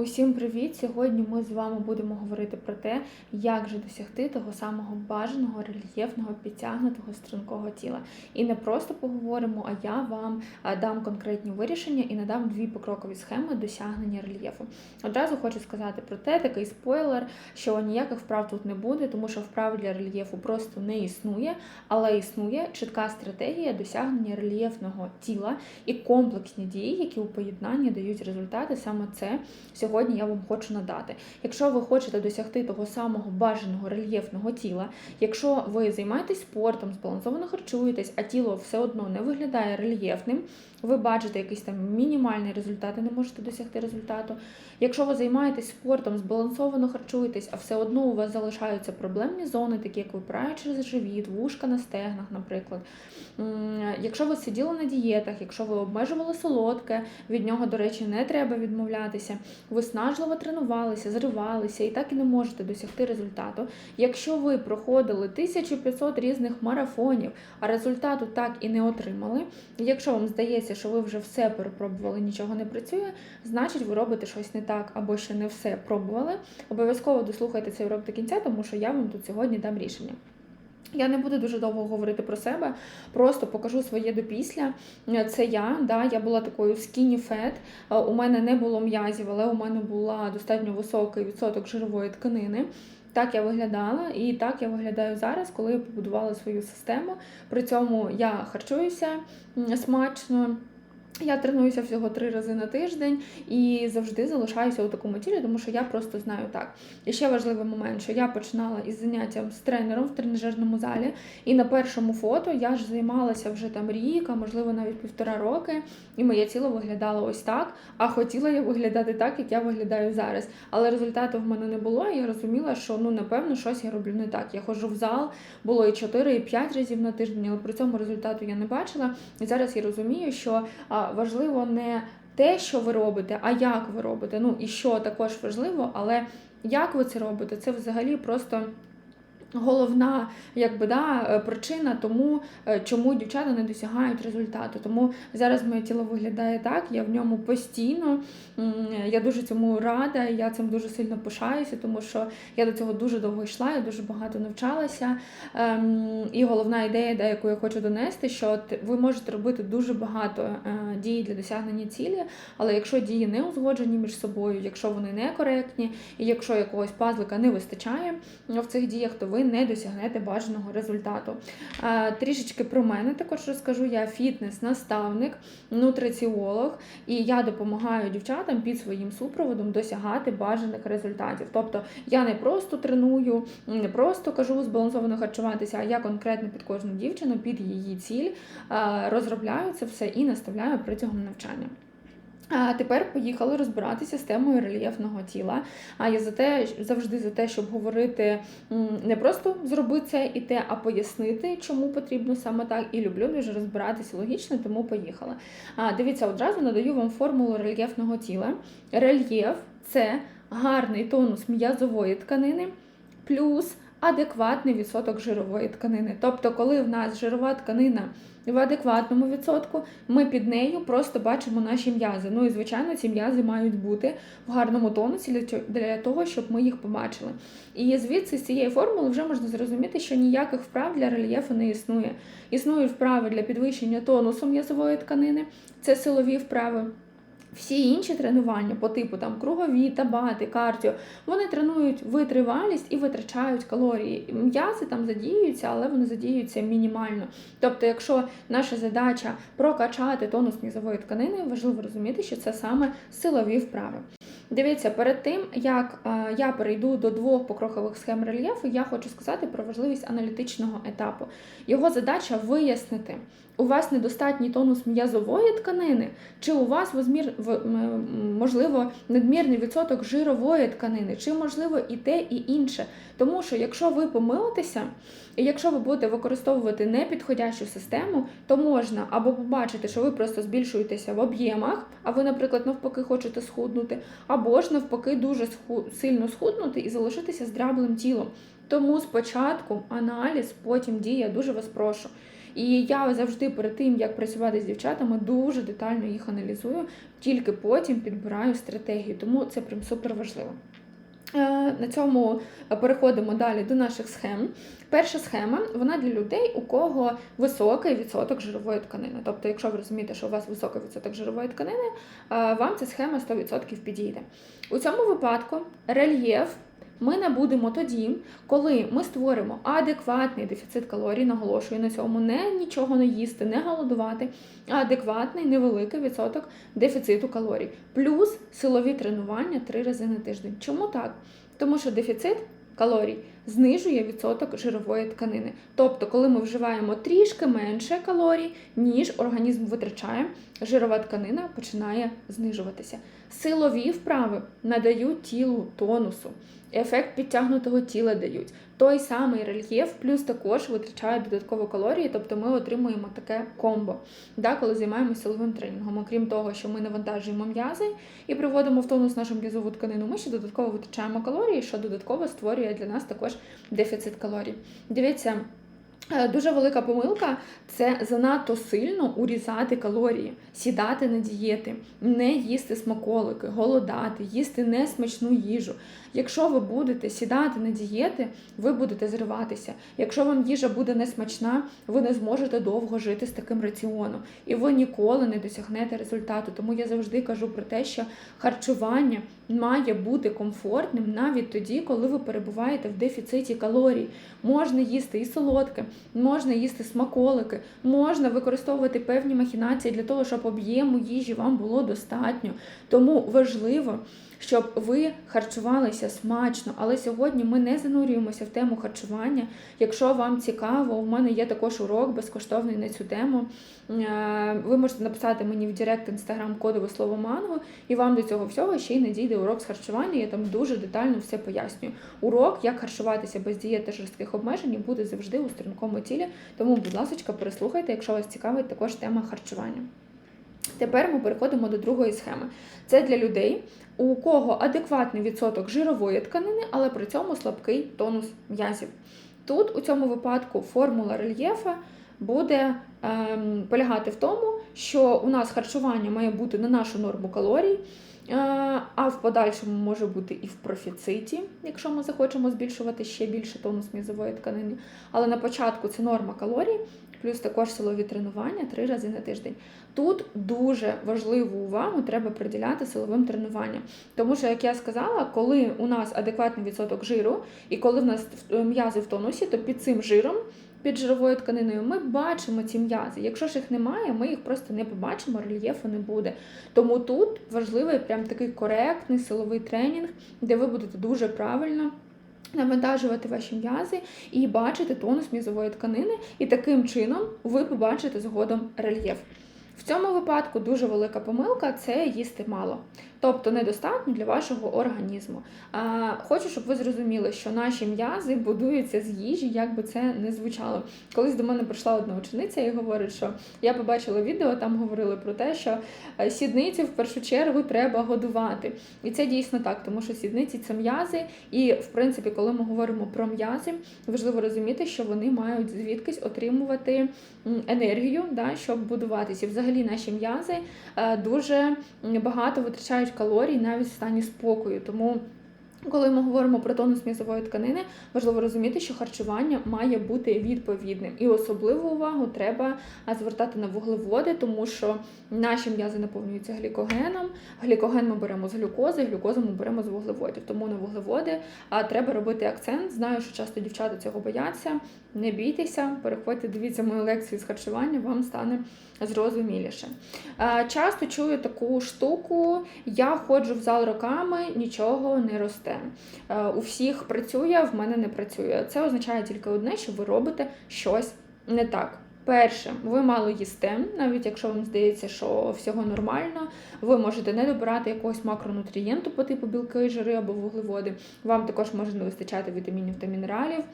Усім привіт! Сьогодні ми з вами будемо говорити про те, як же досягти того самого бажаного рельєфного підтягнутого стрункого тіла. І не просто поговоримо, а я вам дам конкретні вирішення і надам дві покрокові схеми досягнення рельєфу. Одразу хочу сказати про те, такий спойлер, що ніяких вправ тут не буде, тому що вправ для рельєфу просто не існує, але існує чітка стратегія досягнення рельєфного тіла і комплексні дії, які у поєднанні дають результати. Саме це сьогодні я вам хочу надати. Якщо ви хочете досягти того самого бажаного рельєфного тіла, якщо ви займаєтесь спортом, збалансовано харчуєтесь, а тіло все одно не виглядає рельєфним, ви бачите якийсь там мінімальний результат і не можете досягти результату. Якщо ви займаєтесь спортом, збалансовано харчуєтесь, а все одно у вас залишаються проблемні зони, такі як випирає через живіт, вушка на стегнах, наприклад. Якщо ви сиділи на дієтах, якщо ви обмежували солодке, від нього, до речі, не треба відмовлятися. Виснажливо тренувалися, зривалися і так і не можете досягти результату. Якщо ви проходили 1500 різних марафонів, а результату так і не отримали. Якщо вам здається, що ви вже все перепробували, нічого не працює, значить ви робите щось не так або ще не все пробували. Обов'язково дослухайте цей урок до кінця, тому що я вам тут сьогодні дам рішення. Я не буду дуже довго говорити про себе, просто покажу своє до після. Це я, да, я була такою skinny fat, Е, У мене не було м'язів, але у мене була достатньо високий відсоток жирової тканини. Так я виглядала, і так я виглядаю зараз, коли я побудувала свою систему. При цьому я харчуюся смачно. Я тренуюся всього три рази на тиждень і завжди залишаюся у такому тілі, тому що я просто знаю так. І ще важливий момент, що я починала із заняттям з тренером в тренажерному залі, і на першому фото я ж займалася вже там рік, а можливо навіть півтора роки, і моє тіло виглядало ось так. А хотіла я виглядати так, як я виглядаю зараз. Але результату в мене не було. І я розуміла, що ну напевно щось я роблю не так. Я ходжу в зал, було і 4, і 5 разів на тиждень, але при цьому результату я не бачила. І зараз я розумію, що важливо не те, що ви робите, а як ви робите. Ну і що також важливо, але як ви це робите, це взагалі просто. Головна якби, да, е, причина тому, е, чому дівчата не досягають результату. Тому зараз моє тіло виглядає так, я в ньому постійно. Я дуже цьому рада, я цим дуже сильно пишаюся, тому що я до цього дуже довго йшла, я дуже багато навчалася. Ем, І головна ідея, да, яку я хочу донести, що ви можете робити дуже багато е, дій для досягнення цілі, але якщо дії не узгоджені між собою, якщо вони не коректні, і якщо якогось пазлика не вистачає в цих діях, то ви не досягнете бажаного результату. Трішечки про мене також розкажу. Я фітнес-наставник, нутриціолог, і я допомагаю дівчатам під своїм супроводом досягати бажаних результатів. Тобто я не просто треную, не просто кажу збалансовано харчуватися, а я конкретно під кожну дівчину, під її ціль розробляю це все і наставляю протягом навчання. А тепер поїхали розбиратися з темою рельєфного тіла. А я за те завжди за те, щоб говорити не просто зроби це і те, а пояснити, чому потрібно саме так. І люблю дуже розбиратися логічно, тому поїхала. А дивіться, одразу надаю вам формулу рельєфного тіла. Рельєф це гарний тонус м'язової тканини плюс адекватний відсоток жирової тканини. Тобто, коли в нас жирова тканина в адекватному відсотку, ми під нею просто бачимо наші м'язи. Ну і звичайно, ці м'язи мають бути в гарному тонусі для того, щоб ми їх побачили. І звідси з цієї формули вже можна зрозуміти, що ніяких вправ для рельєфу не існує. Існують вправи для підвищення тонусу м'язової тканини, це силові вправи. Всі інші тренування по типу там кругові, табати, кардіо, вони тренують витривалість і витрачають калорії. М'язи там задіюються, але вони задіюються мінімально. Тобто, якщо наша задача прокачати тонус м'язової тканини, важливо розуміти, що це саме силові вправи. Дивіться, перед тим як е, я перейду до двох покрокових схем рельєфу, я хочу сказати про важливість аналітичного етапу. Його задача вияснити, у вас недостатній тонус м'язової тканини, чи у вас можливо надмірний відсоток жирової тканини, чи можливо і те, і інше. Тому що якщо ви помилитеся, і якщо ви будете використовувати непідходящу систему, то можна або побачити, що ви просто збільшуєтеся в об'ємах, а ви, наприклад, навпаки, хочете схуднути, або ж навпаки дуже сильно схуднути і залишитися з дряблим тілом. Тому спочатку аналіз, потім дія, дуже вас прошу. І я завжди перед тим, як працювати з дівчатами, дуже детально їх аналізую, тільки потім підбираю стратегію. Тому це прям супер важливо. Е, На цьому переходимо далі до наших схем. Перша схема вона для людей, у кого високий відсоток жирової тканини. Тобто, якщо ви розумієте, що у вас високий відсоток жирової тканини, е, вам ця схема 100% підійде. У цьому випадку рельєф ми набудемо тоді, коли ми створимо адекватний дефіцит калорій, наголошую на цьому, не нічого не їсти, не голодувати, а адекватний невеликий відсоток дефіциту калорій, плюс силові тренування три рази на тиждень. Чому так? Тому що дефіцит калорій знижує відсоток жирової тканини. Тобто, коли ми вживаємо трішки менше калорій, ніж організм витрачає, жирова тканина починає знижуватися. Силові вправи надають тілу тонусу, ефект підтягнутого тіла дають. Той самий рельєф, плюс також витрачає додатково калорії, тобто ми отримуємо таке комбо, да, коли займаємося силовим тренінгом. Окрім того, що ми навантажуємо м'язи і приводимо в тонус нашу м'язову тканину, ми ще додатково витрачаємо калорії, що додатково створює для нас також дефіцит калорій. Дивіться. Е, Дуже велика помилка це занадто сильно урізати калорії, сідати на дієти, не їсти смаколики, голодати, їсти несмачну їжу. Якщо ви будете сідати на дієти, ви будете зриватися. Якщо вам їжа буде несмачна, ви не зможете довго жити з таким раціоном, і ви ніколи не досягнете результату. Тому я завжди кажу про те, що харчування має бути комфортним навіть тоді, коли ви перебуваєте в дефіциті калорій. Можна їсти і солодке, можна їсти смаколики, можна використовувати певні махінації для того, щоб об'єму їжі вам було достатньо. Тому важливо. Щоб ви харчувалися смачно, але сьогодні ми не занурюємося в тему харчування. Якщо вам цікаво, у мене є також урок безкоштовний на цю тему. Е, Ви можете написати мені в Директ інстаграм кодове слово манго, і вам до цього всього ще й надійде урок з харчування. Я там дуже детально все пояснюю. Урок, як харчуватися без дієт та жорстких обмежень, буде завжди у стрункому тілі. Тому, будь ласка, переслухайте, якщо вас цікавить також тема харчування. Тепер ми переходимо до другої схеми. Це для людей, у кого адекватний відсоток жирової тканини, але при цьому слабкий тонус м'язів. Тут у цьому випадку формула рельєфа буде ем, полягати в тому, що у нас харчування має бути на нашу норму калорій, а в подальшому може бути і в профіциті, якщо ми захочемо збільшувати ще більше тонус м'язової тканини. Але на початку це норма калорій, плюс також силові тренування три рази на тиждень. Тут дуже важливу увагу треба приділяти силовим тренуванням. Тому що, як я сказала, коли у нас адекватний відсоток жиру і коли в нас м'язи в тонусі, то під цим жиром. Під жировою тканиною ми бачимо ці м'язи. Якщо ж їх немає, ми їх просто не побачимо, рельєфу не буде. Тому тут важливий прям такий коректний силовий тренінг, де ви будете дуже правильно навантажувати ваші м'язи і бачити тонус м'язової тканини, і таким чином ви побачите згодом рельєф. В цьому випадку дуже велика помилка це їсти мало, тобто недостатньо для вашого організму. А, Хочу, щоб ви зрозуміли, що наші м'язи будуються з їжі, як би це не звучало. Колись до мене прийшла одна учениця і говорить, що я побачила відео, там говорили про те, що е, сідниці в першу чергу треба годувати. І це дійсно так, тому що сідниці це м'язи, і в принципі, коли ми говоримо про м'язи, важливо розуміти, що вони мають звідкись отримувати енергію, да, щоб будуватися. Взагалі наші м'язи е, дуже багато витрачають калорій навіть в стані спокою. Тому коли ми говоримо про тонус м'язової тканини, важливо розуміти, що харчування має бути відповідним. І особливу увагу треба звертати на вуглеводи, тому що наші м'язи наповнюються глікогеном. Глікоген ми беремо з глюкози, глюкозу ми беремо з вуглеводів. Тому на вуглеводи треба робити акцент. Знаю, що часто дівчата цього бояться. Не бійтеся, переходьте, дивіться мою лекцію з харчування, вам стане зрозуміліше. Часто чую таку штуку, я ходжу в зал роками, нічого не росте. У всіх працює, в мене не працює. Це означає тільки одне, що ви робите щось не так. Перше, ви мало їсте, навіть якщо вам здається, що всього нормально, ви можете не добирати якогось макронутрієнту по типу білки, жири або вуглеводи. Вам також може не вистачати вітамінів та мінералів.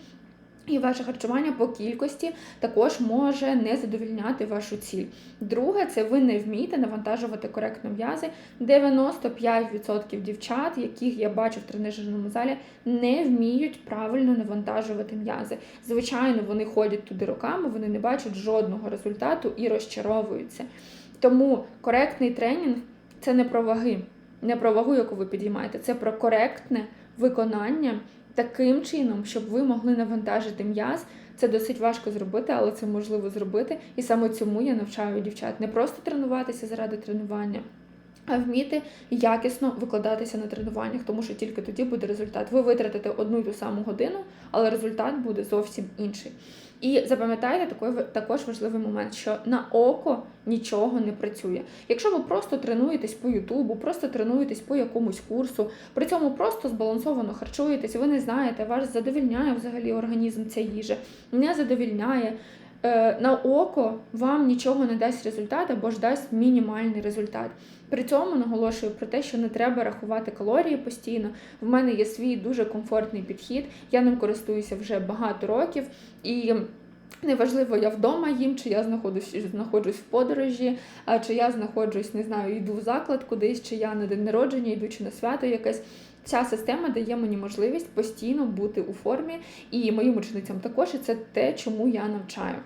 І ваше харчування по кількості також може не задовільняти вашу ціль. Друге, це ви не вмієте навантажувати коректно м'язи. 95% дівчат, яких я бачу в тренажерному залі, не вміють правильно навантажувати м'язи. Звичайно, вони ходять туди роками, вони не бачать жодного результату і розчаровуються. Тому коректний тренінг це не про ваги, не про вагу, яку ви підіймаєте, це про коректне виконання таким чином, щоб ви могли навантажити м'яз. Це досить важко зробити, але це можливо зробити. І саме цьому я навчаю дівчат не просто тренуватися заради тренування. А вміти якісно викладатися на тренуваннях, тому що тільки тоді буде результат. Ви витратите одну й ту саму годину, але результат буде зовсім інший. І запам'ятайте також важливий момент, що на око нічого не працює. Якщо ви просто тренуєтесь по Ютубу, просто тренуєтесь по якомусь курсу, при цьому просто збалансовано харчуєтесь, ви не знаєте, вас задовільняє взагалі організм ця їжа, не задовільняє. Е, на око вам нічого не дасть результат або ж дасть мінімальний результат. При цьому наголошую про те, що не треба рахувати калорії постійно. В мене є свій дуже комфортний підхід, я ним користуюся вже багато років і. Неважливо, я вдома їм, чи я знаходжусь, знаходжусь в подорожі, чи я знаходжусь, не знаю, йду в заклад кудись, чи я на день народження, йду чи на свято якесь. Ця система дає мені можливість постійно бути у формі, і моїм ученицям також і це те, чому я навчаю.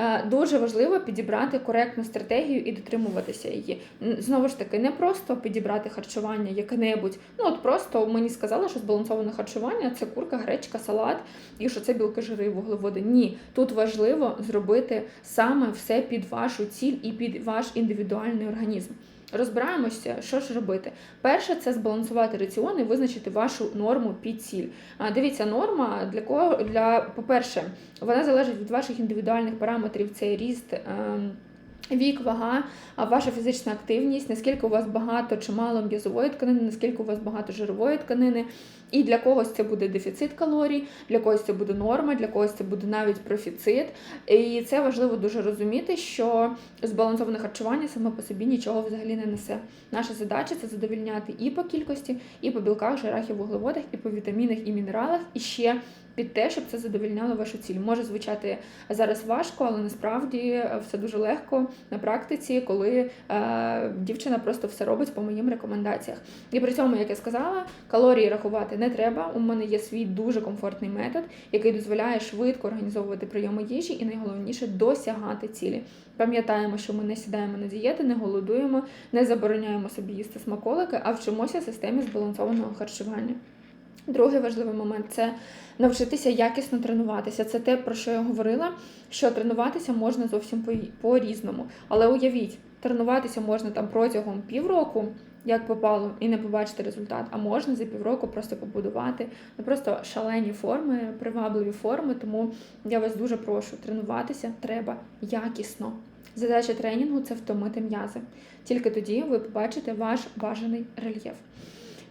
Е, дуже важливо підібрати коректну стратегію і дотримуватися її. Знову ж таки, не просто підібрати харчування яке-небудь. Ну от просто мені сказали, що збалансоване харчування це курка, гречка, салат, і що це білки, жири, вуглеводи. Ні, тут важливо зробити саме все під вашу ціль і під ваш індивідуальний організм. Розбираємося, що ж робити. Перше, це збалансувати раціон і визначити вашу норму під ціль. Дивіться, норма для кого для, по-перше, вона залежить від ваших індивідуальних параметрів, це ріст. Вік, вага, ваша фізична активність, наскільки у вас багато чи мало м'язової тканини, наскільки у вас багато жирової тканини. І для когось це буде дефіцит калорій, для когось це буде норма, для когось це буде навіть профіцит. І це важливо дуже розуміти, що збалансоване харчування саме по собі нічого взагалі не несе. Наша задача це задовільняти і по кількості, і по білках, жирах і вуглеводах, і по вітамінах і мінералах, і ще під те, щоб це задовільняло вашу ціль. Може звучати зараз важко, але насправді все дуже легко на практиці, коли е, дівчина просто все робить по моїм рекомендаціях. І при цьому, як я сказала, калорії рахувати не треба. У мене є свій дуже комфортний метод, який дозволяє швидко організовувати прийоми їжі і найголовніше досягати цілі. Пам'ятаємо, що ми не сідаємо на дієти, не голодуємо, не забороняємо собі їсти смаколики, а вчимося системі збалансованого харчування. Другий важливий момент це навчитися якісно тренуватися. Це те, про що я говорила, що тренуватися можна зовсім по-різному. Але уявіть, тренуватися можна там протягом півроку, як попало, і не побачити результат, а можна за півроку просто побудувати не просто шалені форми, привабливі форми. Тому я вас дуже прошу, тренуватися треба якісно. Задача тренінгу це втомити м'язи. Тільки тоді ви побачите ваш бажаний рельєф.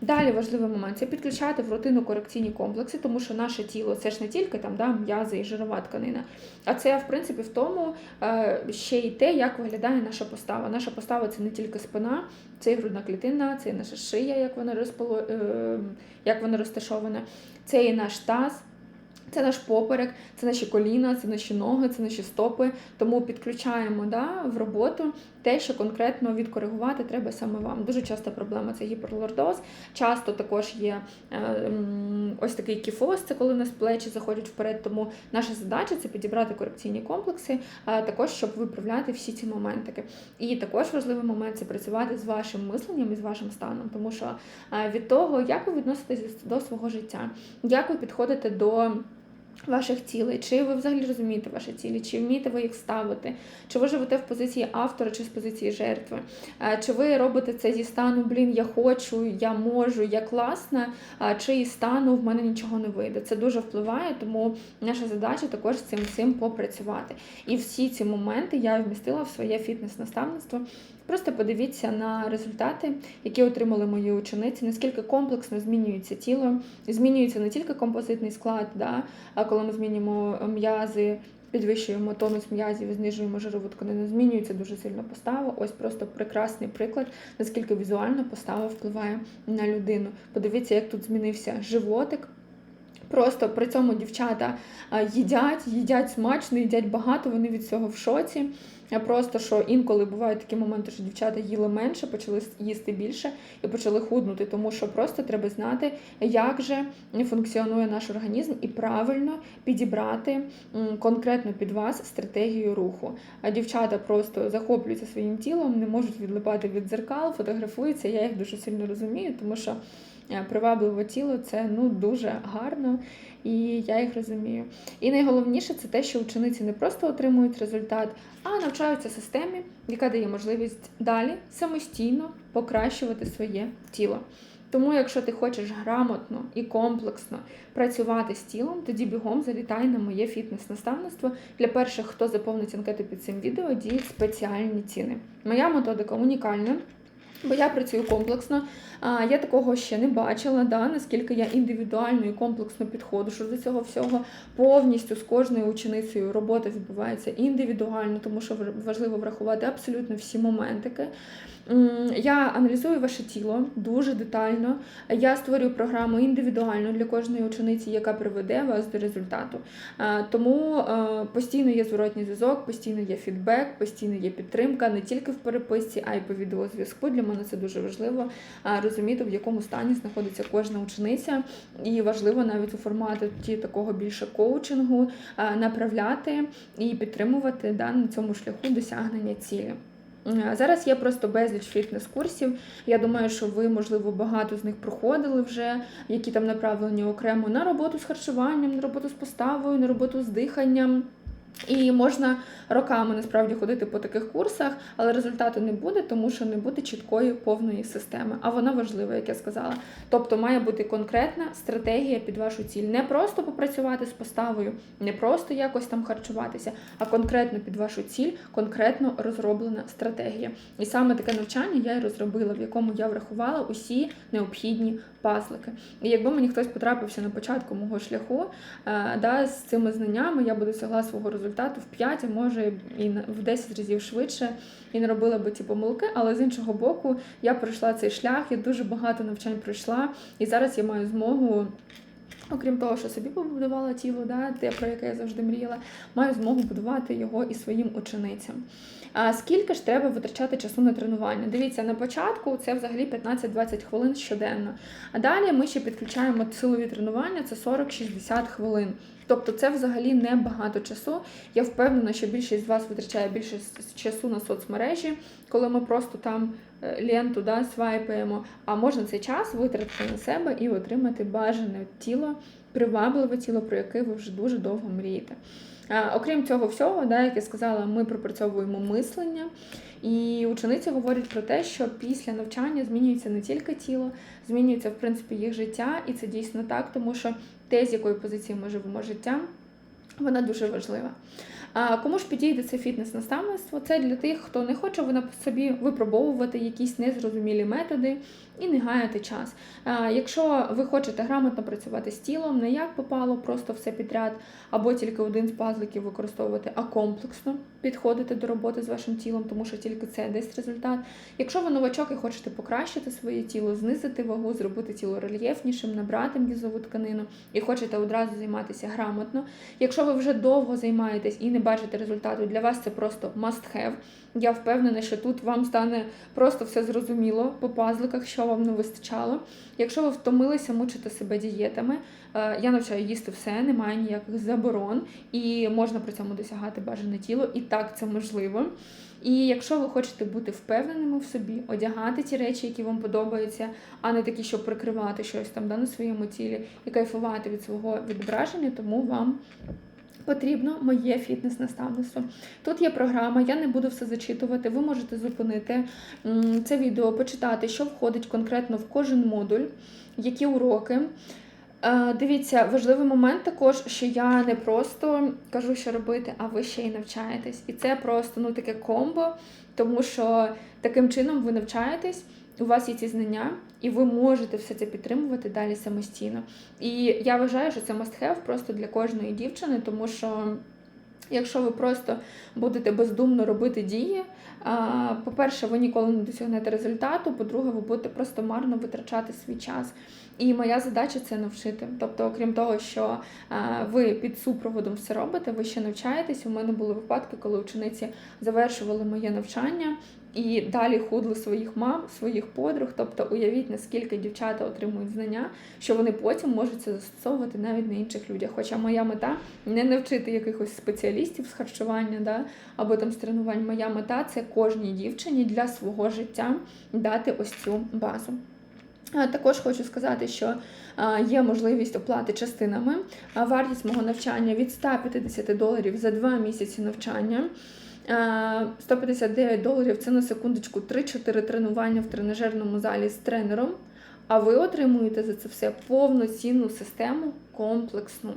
Далі важливий момент це підключати в рутину корекційні комплекси, тому що наше тіло це ж не тільки там да, м'язи і жирова тканина, а це, в принципі, в тому е, ще й те, як виглядає наша постава. Наша постава це не тільки спина, це і грудна клітина, це і наша шия, як вона розполо, е, як вона розташована, це і наш таз. Це наш поперек, це наші коліна, це наші ноги, це наші стопи. Тому підключаємо да, в роботу те, що конкретно відкоригувати треба саме вам. Дуже часто проблема це гіперлордоз. Часто також є е, ось такий кіфоз, це коли у нас плечі заходять вперед. Тому наша задача це підібрати корекційні комплекси, а також щоб виправляти всі ці моментики. І також важливий момент це працювати з вашим мисленням і з вашим станом, тому що е, від того, як ви відноситесь до свого життя, як ви підходите до ваших цілей, чи ви взагалі розумієте ваші цілі, чи вмієте ви їх ставити, чи ви живете в позиції автора, чи з позиції жертви, чи ви робите це зі стану Блін, я хочу, я можу, я класна, чи із стану в мене нічого не вийде. Це дуже впливає, тому наша задача також з цим цим попрацювати. І всі ці моменти я вмістила в своє фітнес-наставництво. Просто подивіться на результати, які отримали мої учениці, наскільки комплексно змінюється тіло, змінюється не тільки композитний склад, да, коли ми змінюємо м'язи, підвищуємо тонус м'язів, знижуємо жирову тканину, змінюється дуже сильно постава. Ось просто прекрасний приклад, наскільки візуально постава впливає на людину. Подивіться, як тут змінився животик. Просто при цьому дівчата їдять, їдять смачно, їдять багато, вони від цього в шоці. Просто що інколи бувають такі моменти, що дівчата їли менше, почали їсти більше і почали худнути, тому що просто треба знати, як же функціонує наш організм і правильно підібрати конкретно під вас стратегію руху. А дівчата просто захоплюються своїм тілом, не можуть відлипати від дзеркал, фотографуються. Я їх дуже сильно розумію, тому що е, привабливе тіло це ну дуже гарно, і я їх розумію. І найголовніше це те, що учениці не просто отримують результат, а навчаються системі, яка дає можливість далі самостійно покращувати своє тіло. Тому, якщо ти хочеш грамотно і комплексно працювати з тілом, тоді бігом залітай на моє фітнес-наставництво. Для перших, хто заповнить анкету під цим відео, діють спеціальні ціни. Моя методика унікальна. Бо я працюю комплексно, а, я такого ще не бачила, да, наскільки я індивідуально і комплексно підходжу до цього всього. Повністю з кожною ученицею робота відбувається індивідуально, тому що важливо врахувати абсолютно всі моментики. Я аналізую ваше тіло дуже детально. Я створюю програму індивідуально для кожної учениці, яка приведе вас до результату. Тому е, постійно є зворотній зв'язок, постійно є фідбек, постійно є підтримка не тільки в переписці, а й по відеозв'язку. Для мене це дуже важливо розуміти, в якому стані знаходиться кожна учениця, і важливо навіть у форматі такого більше коучингу направляти і підтримувати да, на цьому шляху досягнення цілі. Е, Зараз є просто безліч фітнес-курсів. Я думаю, що ви, можливо, багато з них проходили вже, які там направлені окремо на роботу з харчуванням, на роботу з поставою, на роботу з диханням. І можна роками насправді ходити по таких курсах, але результату не буде, тому що не буде чіткої повної системи. А вона важлива, як я сказала. Тобто має бути конкретна стратегія під вашу ціль. Не просто попрацювати з поставою, не просто якось там харчуватися, а конкретно під вашу ціль, конкретно розроблена стратегія. І саме таке навчання я і розробила, в якому я врахувала усі необхідні пазлики. І якби мені хтось потрапився на початку мого шляху, е, да, з цими знаннями я би досягла свого результату в 5, а може і в 10 разів швидше, і не робила би ці помилки. Але з іншого боку, я пройшла цей шлях, я дуже багато навчань пройшла, і зараз я маю змогу. Окрім того, що собі побудувала тіло, да, те, про яке я завжди мріяла, маю змогу будувати його і своїм ученицям. Скільки ж треба витрачати часу на тренування? Дивіться, на початку це взагалі 15-20 хвилин щоденно. А далі ми ще підключаємо силові тренування, це 40-60 хвилин. Тобто це взагалі не багато часу. Я впевнена, що більшість з вас витрачає більше часу на соцмережі, коли ми просто там е, ленту да, свайпаємо. А можна цей час витратити на себе і отримати бажане тіло, привабливе тіло, про яке ви вже дуже довго мрієте. Окрім цього всього, да, як я сказала, ми пропрацьовуємо мислення, і учениці говорять про те, що після навчання змінюється не тільки тіло, змінюється в принципі їх життя, і це дійсно так, тому що те, з якої позиції ми живемо життя, вона дуже важлива. А кому ж підійде це фітнес-наставництво? Це для тих, хто не хоче вона собі випробовувати якісь незрозумілі методи і не гаяти час. Якщо ви хочете грамотно працювати з тілом, не як попало, просто все підряд, або тільки один з пазликів використовувати, а комплексно підходити до роботи з вашим тілом, тому що тільки це дасть результат. Якщо ви новачок і хочете покращити своє тіло, знизити вагу, зробити тіло рельєфнішим, набрати м'язову тканину і хочете одразу займатися грамотно. Якщо ви вже довго займаєтесь і не бачите результату, для вас це просто must have. Я впевнена, що тут вам стане просто все зрозуміло по пазликах, що вам не вистачало. Якщо ви втомилися мучити себе дієтами, е, я навчаю їсти все, немає ніяких заборон, і можна при цьому досягати бажане тіло, і так це можливо. І якщо ви хочете бути впевненими в собі, одягати ті речі, які вам подобаються, а не такі, щоб прикривати щось там да, на своєму тілі і кайфувати від свого відображення, тому вам потрібно моє фітнес-наставництво. Тут є програма, я не буду все зачитувати. Ви можете зупинити це відео, почитати, що входить конкретно в кожен модуль, які уроки. Е, Дивіться, важливий момент також, що я не просто кажу, що робити, а ви ще й навчаєтесь. І це просто ну таке комбо, тому що таким чином ви навчаєтесь, у вас є ці знання, і ви можете все це підтримувати далі самостійно. І я вважаю, що це must have просто для кожної дівчини, тому що Якщо ви просто будете бездумно робити дії, по-перше, ви ніколи не досягнете результату. По-друге, ви будете просто марно витрачати свій час. І моя задача це навчити. Тобто, окрім того, що ви під супроводом все робите, ви ще навчаєтесь. У мене були випадки, коли учениці завершували моє навчання і далі худли своїх мам, своїх подруг. Тобто, уявіть, наскільки дівчата отримують знання, що вони потім можуть це застосовувати навіть на інших людях. Хоча моя мета не навчити якихось спеціалістів з харчування, да, або там з тренувань. Моя мета це кожній дівчині для свого життя дати ось цю базу. Також хочу сказати, що є можливість оплати частинами. Вартість мого навчання від 150 доларів за 2 місяці навчання. 159 доларів це на секундочку 3-4 тренування в тренажерному залі з тренером. А ви отримуєте за це все повноцінну систему комплексну.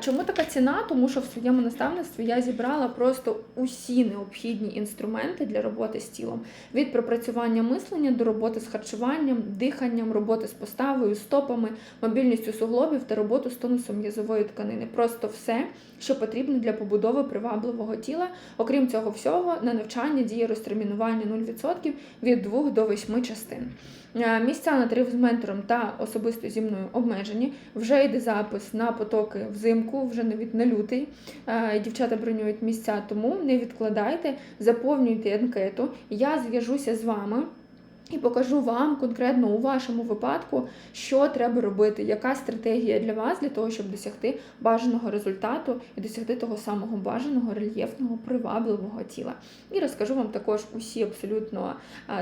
Чому така ціна? Тому що в своєму наставництві я зібрала просто усі необхідні інструменти для роботи з тілом: від пропрацювання мислення до роботи з харчуванням, диханням, роботи з поставою, стопами, мобільністю суглобів та роботу з тонусом м'язової тканини. Просто все, що потрібно для побудови привабливого тіла. Окрім цього всього, на навчання діє розтермінування 0% від 2 до 8 частин. Е, Місця на тариф з ментором та особисто зі мною обмежені. Вже йде запис на потоки взимку, вже навіть на лютий. Е, Дівчата бронюють місця, тому не відкладайте, заповнюйте анкету. Я зв'яжуся з вами. І покажу вам конкретно у вашому випадку, що треба робити, яка стратегія для вас для того, щоб досягти бажаного результату і досягти того самого бажаного рельєфного привабливого тіла. І розкажу вам також усі абсолютно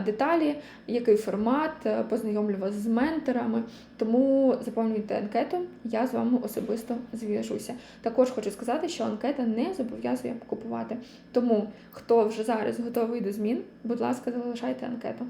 деталі, який формат, е, познайомлю вас з менторами. Тому заповнюйте анкету, я з вами особисто зв'яжуся. Також хочу сказати, що анкета не зобов'язує купувати. Тому хто вже зараз готовий до змін, будь ласка, залишайте анкету.